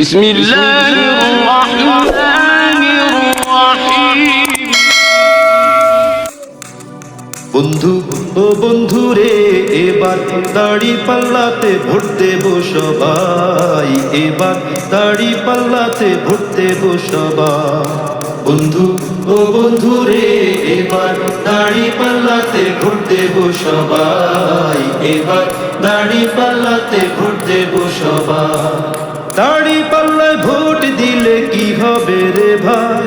بسم الله الرحمن الرحيم বন্ধু ও বন্ধু রে এবার দাড়ি পাল্লাতে ভোট দেব সবাই এবার দাড়ি পাল্লাতে ভোট দেব সবাই বন্ধু ও বন্ধু রে এবার দাড়ি পাল্লাতে ভোট দেব সবাই এবার দাড়ি পাল্লাতে ভোট দেব সবাই দাড়ি পাল্লায় ভোট দিলে কি হবে রে ভাই?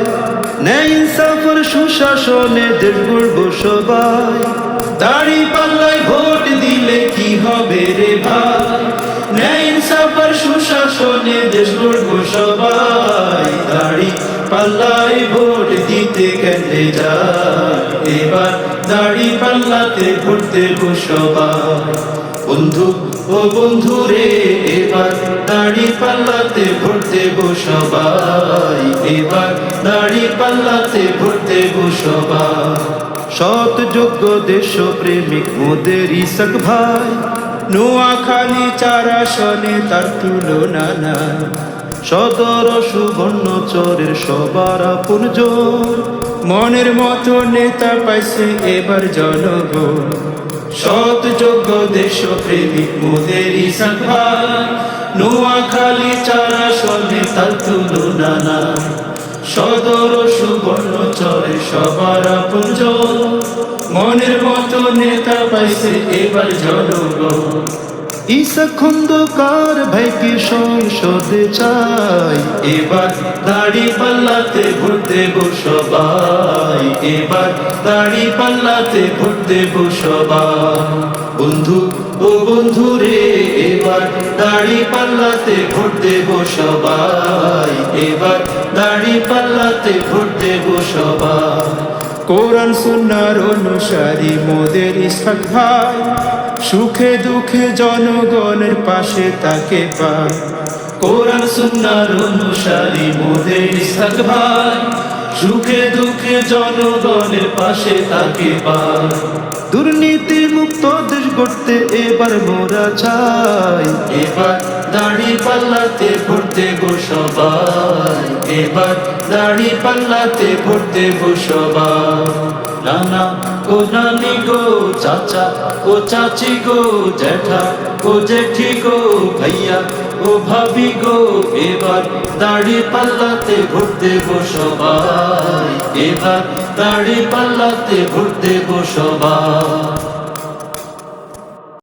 ন্যায় ইনসাফের সুশাসনে দেশ গড়ব সবাই। দাড়ি পাল্লায় ভোট দিলে কি হবে রে ভাই? ন্যায় ইনসাফের সুশাসনে দেশ গড়ব সবাই। দাড়ি পাল্লায় ভোট দিতে কেটে যায়? এবার দাড়ি পাল্লাতে দেব সবাই। বন্ধু ও বন্ধু রে এবার দাড়ি পাল্লাতে ভোট দেব সবাই। এবার দাড়ি পাল্লাতে ভোট দেব সবাই। সৎ, যোগ্য দেশ প্রেমিক মোদের ইসক ভাই। নোয়াখালী চারা সনে তার তুলনা নাই। সদর সুবর্ণ চরের সবার আপন মনের মতো নেতা পাইছে এবার জনগণ। সৎ যোগ্য দেশ প্রেমিক মোদের ইসাক ভাই নোয়াখালী চারা সনে তার তুলনা সদর সুবর্ণ চরে সবার মনের মতো নেতা পাইছে এবার জনগণ। ঈশা খন্দকার ভাইকে সংসদে চাই। এবার দাড়ি পাল্লাতে ভোট দেব সবাই। এবার দাড়ি পাল্লাতে ভোট দেব সবাই বন্ধু ও বন্ধু রে, এবার দাড়ি পাল্লাতে ভোট দেব সবাই। এবার দাড়ি পাল্লাতে ভোট দেব সবাই কোরআন সুন্নার অনুসারী মোদের ভাই, সুখে দুঃখে জনগণের পাশে তাকে পায় কোরআন সুন্নার অনুসারী মোদের ভাই সুখে দুঃখে জনগণের পাশে তাকে দুর্নীতি মুক্ত দেশ গড়তে এবার মোরা চাই। এবার দাড়ি পাল্লাতে ভরতে গো সবাই। এবার দাড়ি পাল্লাতে ভরতে গো সবাই। নানা নানি গো চাচা, ও চাচি গো জ্যাঠা, ও জেঠি গো ভাইয়া, ও ভাবি গো এবার দাড়ি পাল্লাতে ঘুরতে গো সবাই, এবার দাড়ি পাল্লাতে ঘুরতে গো সবাই।